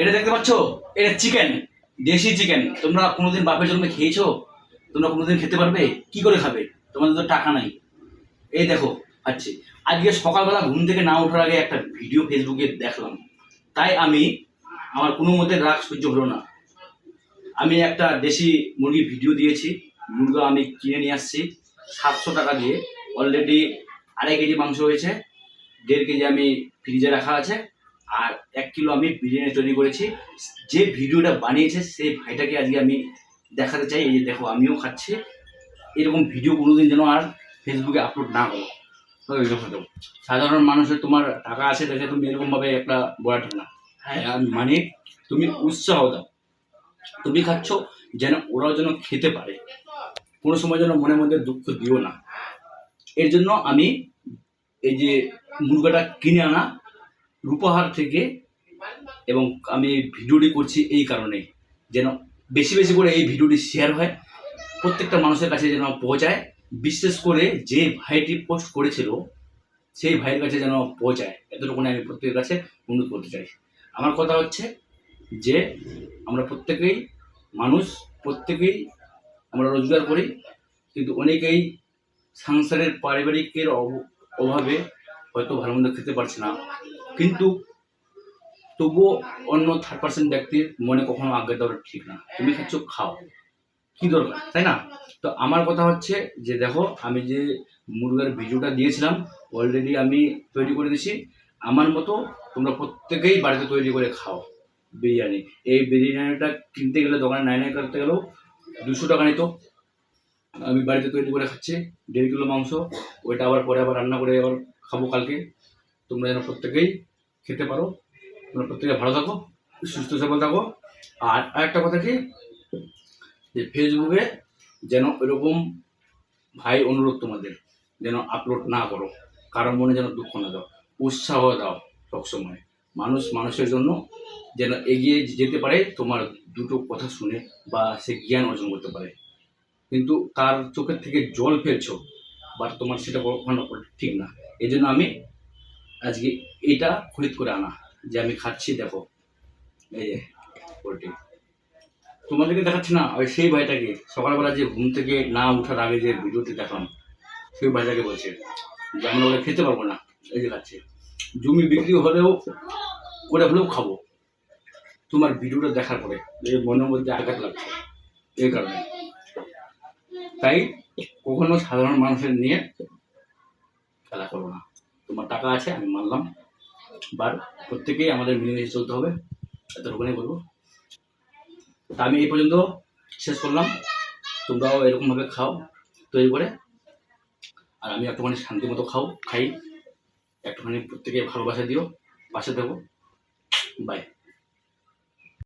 এটা দেখতে পাচ্ছ? এটা চিকেন দেশি চিকেন তোমরা কোনোদিন বাপের জন্মে খেয়েছো? তোমরা কোনোদিন খেতে পারবে? কি করে খাবে? তোমাদের তো টাকা নাই। এই দেখো আচ্ছা। আজকে সকালবেলা ঘুম থেকে না ওঠার আগে একটা ভিডিও ফেসবুকে দেখলাম। তাই আমি আমার কোনো মতে রাগ সহ্য হলো না। আমি একটা দেশি মুরগির ভিডিও দিয়েছি। মুরগা আমি কিনে নিয়ে আসছি। সাতশো টাকা দিয়ে। অলরেডি আড়াই কেজি মাংস হয়েছে। দেড় কেজি আমি ফ্রিজে রাখা আছে। আর এক কিলো আমি বিরিয়ানি তৈরি করেছি। যে ভিডিওটা বানিয়েছে সেই ভাইটাকে আজকে আমি দেখাতে চাই। এই যে দেখো আমিও খাচ্ছি। এরকম ভিডিও কোনোদিন যেন আর ফেসবুকে আপলোড না করো। সাধারণ মানুষের তোমার টাকা আছে দেখে তুমি এরকমভাবে একটা বড় না হ্যাঁ। আমি মানে তুমি উৎসাহ দাও। তুমি খাচ্ছ যেন ওরাও যেন খেতে পারে। কোনো সময় যেন মনের মধ্যে দুঃখ দিও না। এর জন্য আমি এই যে মুরগাটা কিনে আনা রূপহার থেকে এবং আমি ভিডিওটি করছি এই কারণে যেন বেশি বেশি করে এই ভিডিওটি শেয়ার হয়, প্রত্যেকটা মানুষের কাছে যেন পৌঁছায়, বিশেষ করে যে ভাইটি পোস্ট করেছিল, সেই ভাইয়ের কাছে যেন পৌঁছায়। এতটুকুনি আমি প্রত্যেকের কাছে অনুরোধ করতে চাই। আমার কথা হচ্ছে যে, আমরা প্রত্যেকেই মানুষ, প্রত্যেকেই আমরা রোজগার করি, কিন্তু অনেকেই সংসারের পারিবারিকের অভাবে হয়তো ভালো মন্দ খেতে পারছে না। কিন্তু তবুও অন্য থার্ড পার্সেন্ট ব্যক্তির মনে কখনো আজ্ঞা দেওয়া ঠিক না। তুমি খাচ্ছ, খাও। কি দরকার, তাই না? তো আমার কথা হচ্ছে যে, দেখো, আমি যে মুরগার ভিডিওটা দিয়েছিলাম অলরেডি আমি তৈরি করে দিয়েছি। আমার মতো তোমরা প্রত্যেকেই বাড়িতে তৈরি করে খাও বিরিয়ানি। এই বিরিয়ানিটা কিনতে গেলে, দোকানে নাই নাই করতে গেলেও দুশো টাকা নিত। আমি বাড়িতে তৈরি করে খাচ্ছি, দেড় কিলো মাংস। ওইটা আবার পরে আবার রান্না করে আবার খাব কালকে। তোমরা যেন প্রত্যেকেই খেতে পারো। তোমরা প্রত্যেকে ভালো থাকো, সুস্থ সবল থাকো। আর আরেকটা কথা কি? যে ফেসবুকে যেন এরকম ভাই অনুরোধ তোমাদের, যেন আপলোড না করো। কারও মনে যেন দুঃখ না দাও, উৎসাহ দাও সবসময়। মানুষ মানুষের জন্য যেন এগিয়ে যেতে পারে, তোমার দুটো কথা শুনে বা সে জ্ঞান অর্জন করতে পারে। কিন্তু তার চোখের থেকে জল ফেলছো, বা তোমার সেটা কখনো ঠিক না। এই জন্য আমি আজকে এটা খরিদ করে আনা। যে আমি খাচ্ছি, দেখো। এই যে, পোলট্রি। তোমাদেরকে দেখাচ্ছি না, ওই সেই ভাইটাকে। সকালবেলা যে ঘুম থেকে না ওঠার আগে যে ভিডিওটি দেখলাম, সেই ভাইটাকে বলছে, যে আমরা ওরা খেতে পারব না, এই যে খাচ্ছে। জমি বিক্রি হলেও করে হলেও খাব। তোমার ভিডিওটা দেখার পরে যে মনের মধ্যে আঘাত লাগছে, এই কারণে। তাই কখনো সাধারণ মানুষের নিয়ে খেলা করব না। তোমার টাকা আছে, আমি মানলাম। বার প্রত্যেকেই আমাদের মিলেমিশে চলতে হবে এতটুকুনি বলব। তা আমি এই পর্যন্ত শেষ করলাম। তোমরাও এরকমভাবে খাও, তৈরি করে। আর আমি একটুখানি শান্তি মতো খাও, খাই। একটুখানি প্রত্যেকে ভালোবাসা দিও, পাশে দেবো বাই